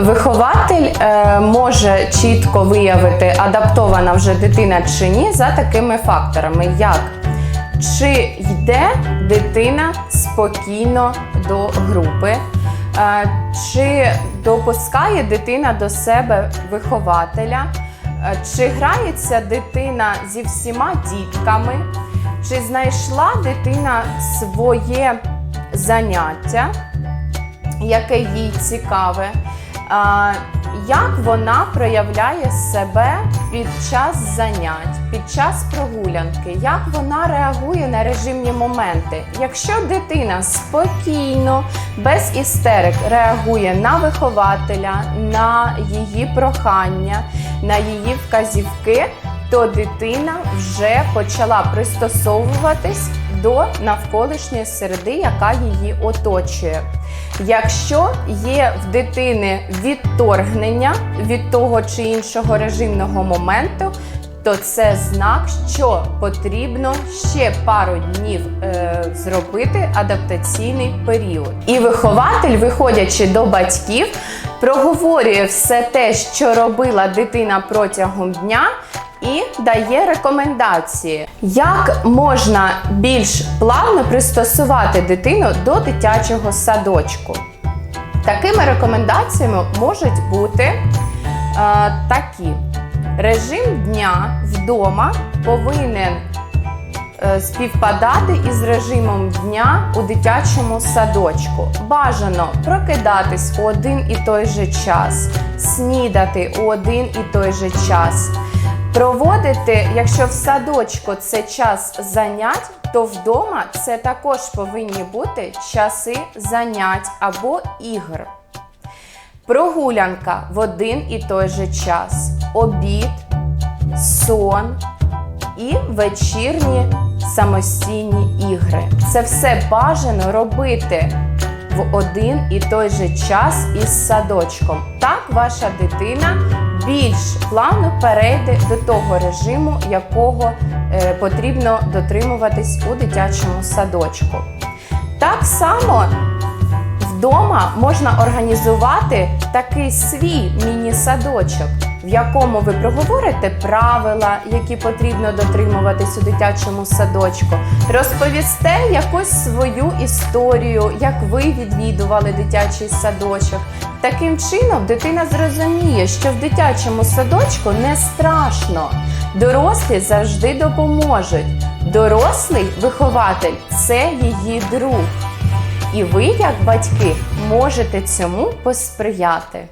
Вихователь е, може чітко виявити, адаптована вже дитина чи ні, за такими факторами, як чи йде дитина спокійно до групи, е, чи допускає дитина до себе вихователя, е, чи грається дитина зі всіма дітками, чи знайшла дитина своє заняття яке їй цікаве, як вона проявляє себе під час занять, під час прогулянки, як вона реагує на режимні моменти. Якщо дитина спокійно, без істерик реагує на вихователя, на її прохання, на її вказівки, то дитина вже почала пристосовуватись до навколишньої середи, яка її оточує. Якщо є в дитини відторгнення від того чи іншого режимного моменту, то це знак, що потрібно ще пару днів е, зробити адаптаційний період. І вихователь, виходячи до батьків, проговорює все те, що робила дитина протягом дня. І дає рекомендації, як можна більш плавно пристосувати дитину до дитячого садочку. Такими рекомендаціями можуть бути е, такі: режим дня вдома повинен е, співпадати із режимом дня у дитячому садочку. Бажано прокидатись у один і той же час, снідати у один і той же час. Проводити, якщо в садочку це час занять, то вдома це також повинні бути часи занять або ігр. Прогулянка в один і той же час, обід, сон і вечірні самостійні ігри. Це все бажано робити в один і той же час із садочком. Так ваша дитина більш плавно перейде до того режиму, якого е, потрібно дотримуватись у дитячому садочку. Так само вдома можна організувати такий свій міні-садочок, в якому ви проговорите правила, які потрібно дотримуватись у дитячому садочку, розповісте якусь свою історію, як ви відвідували дитячий садочок. Таким чином, дитина зрозуміє, що в дитячому садочку не страшно. Дорослі завжди допоможуть. Дорослий вихователь це її друг. І ви, як батьки, можете цьому посприяти.